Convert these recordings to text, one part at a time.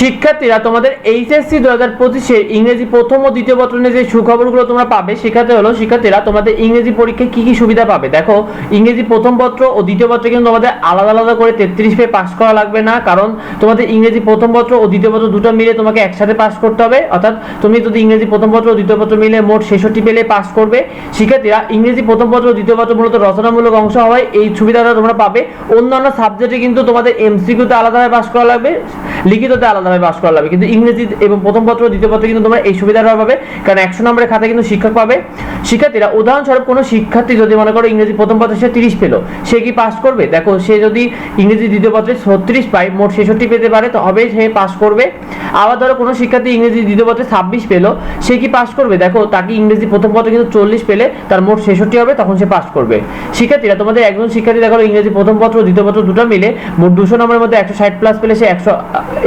শিক্ষার্থীরা তোমাদের এইচএসসি দু হাজার পঁচিশে ইংরেজি প্রথম ও দ্বিতীয় পত্রনে যে সুখবরগুলো তোমরা পাবে, সেক্ষেত্রে হলো শিক্ষার্থীরা তোমাদের ইংরেজি পরীক্ষায় কি কি সুবিধা পাবে? দেখো, ইংরেজি প্রথম পত্র ও দ্বিতীয় পত্রে কিন্তু তোমাদের আলাদা আলাদা করে তেত্রিশ পেয়ে পাস করা লাগবে না, কারণ তোমাদের ইংরেজি প্রথম পত্র ও দ্বিতীয় পত্র দুটো মিলে তোমাকে একসাথে পাস করতে হবে। অর্থাৎ তুমি যদি ইংরেজি প্রথম পত্র ও দ্বিতীয় পত্র মিলে মোট ছেষট্টি পেলে পাস করবে। শিক্ষার্থীরা ইংরেজি প্রথম পত্র ও দ্বিতীয় পত্র মূলত রচনামূলক অংশ হওয়ায় এই সুবিধাটা তোমরা পাবে। অন্যান্য সাবজেক্টে কিন্তু তোমাদের এমসিকিউতে আলাদাভাবে পাস করা লাগবে, লিখিততে আলাদাভাবে পাস করা লাগবে কিন্তু ইংরেজি এবং প্রথম পত্র, দ্বিতীয় পত্র কিন্তু তোমার এই সুবিধাটা পাবে কারণ একশো নম্বরের খাতায় কিন্তু শিক্ষক পাবে। শিক্ষার্থীরা, উদাহরণস্বরূপ কোনো শিক্ষার্থী যদি মনে করো ইংরেজি প্রথম পত্রে সে তিরিশ পেল, সে কি পাস করবে? দেখো, সে যদি ইংরেজি দ্বিতীয় পত্রে ছত্রিশ পায়, মোট ছেষট্টি পেতে পারে তবে সে পাস করবে। আবার ধরো কোনো শিক্ষার্থী ইংরেজি দ্বিতীয় পত্রে ছাব্বিশ পেল, সে কি পাস করবে? দেখো, তাকে ইংরেজি প্রথম পত্রে কিন্তু চল্লিশ পেলে তার মোট ছেষট্টি হবে, তখন সে পাস করবে। শিক্ষার্থীরা, তোমাদের একজন শিক্ষার্থী দেখো ইংরেজি প্রথম পত্র, দ্বিতীয় পত্র দুটো মিলে মোট দুশো নম্বরের মধ্যে একশো ষাট প্লাস পেলে সে একশো,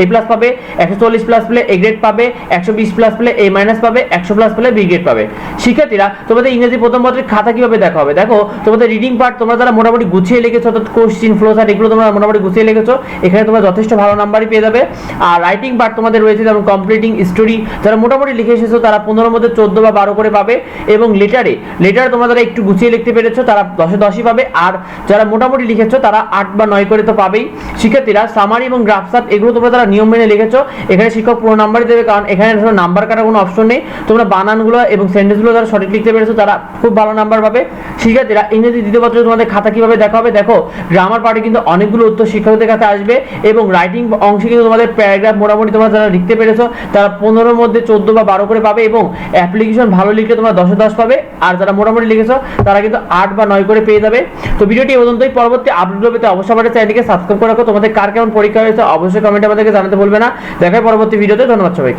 এ প্লাস পাবে, একশো চল্লিশ প্লাস পেলে এ গ্রেড পাবে, একশো বিশ প্লাস পেলে এ মাইনাস পাবে, একশো প্লাস পেলে বি গ্রেড পাবে। শিক্ষার্থীরা, তোমাদের ইংরেজি প্রথম পত্রের খাতা কীভাবে দেখা হবে? দেখো, তোমাদের রিডিং পার্ট তোমরা যারা মোটামুটি গুছিয়ে লিখেছো, অর্থাৎ কোশ্চিন ফ্লো চার্ট এগুলো তোমরা মোটামুটি গুছিয়ে লিখেছো, এখানে তোমরা যথেষ্ট ভালো নাম্বারই পেয়ে যাবে। আর রাইটিং পার্ট তোমাদের রয়েছে যেমন কমপ্লিটিং স্টোরি যারা মোটামুটি লিখে এসেছ, তারা পনেরোর মধ্যে চোদ্দ বা বারো করে পাবে। এবং লেটারে লেটার তোমরা যারা একটু গুছিয়ে লিখতে পেরেছ, তারা দশে দশই পাবে। আর যারা মোটামুটি লিখেছো, তারা আট বা নয় করে তো পাবেই। শিক্ষার্থীরা সামারি এবং গ্রাফসাত এগুলো তোমরা যারা নিয়ম মেনে লিখেছো, এখানে শিক্ষক পুরো নাম্বারই দেবে, কারণ এখানে ধরো নাম্বার কাটার কোনো অপশন নেই। তোমরা বানানগুলো এবং সেন্টেন্সগুলো যারা সঠিক লিখতে পেরেছ, তারা খুব ভালো নাম্বার পাবে। শিক্ষার্থীরা, ইংরেজি দ্বিতীয় পত্রে তোমাদের খাতা কীভাবে দেখা হবে? দেখো গ্রামার পার্টে কিন্তু অনেকগুলো উত্তর শিক্ষকদের কাছে আসবে এবং রাইটিং অংশে কিন্তু তোমাদের প্যারাগ্রাফ মোটামুটি তোমরা যারা লিখতে পেরেছ, তারা পনেরোর মধ্যে চোদ্দ বা বারো করে পাবে এবং অ্যাপ্লিকেশন ভালো লিখলে তোমরা দশে দশ পাবে। আর যারা মোটামুটি লিখেছো, তারা কিন্তু আট বা নয় করে পেয়ে যাবে। তো ভিডিওটি পর্যন্তই। পরবর্তী আপডেট পেতে অবশ্যই আমাদের চ্যানেলকে সাবস্ক্রাইব করে রাখো। তোমাদের কার কেমন পরীক্ষা হয়েছে, অবশ্যই কমেন্টে আমাদেরকে জানাতে বলবে না। দেখায় পরবর্তী ভিডিওতে ধন্যবাদ সবাইকে।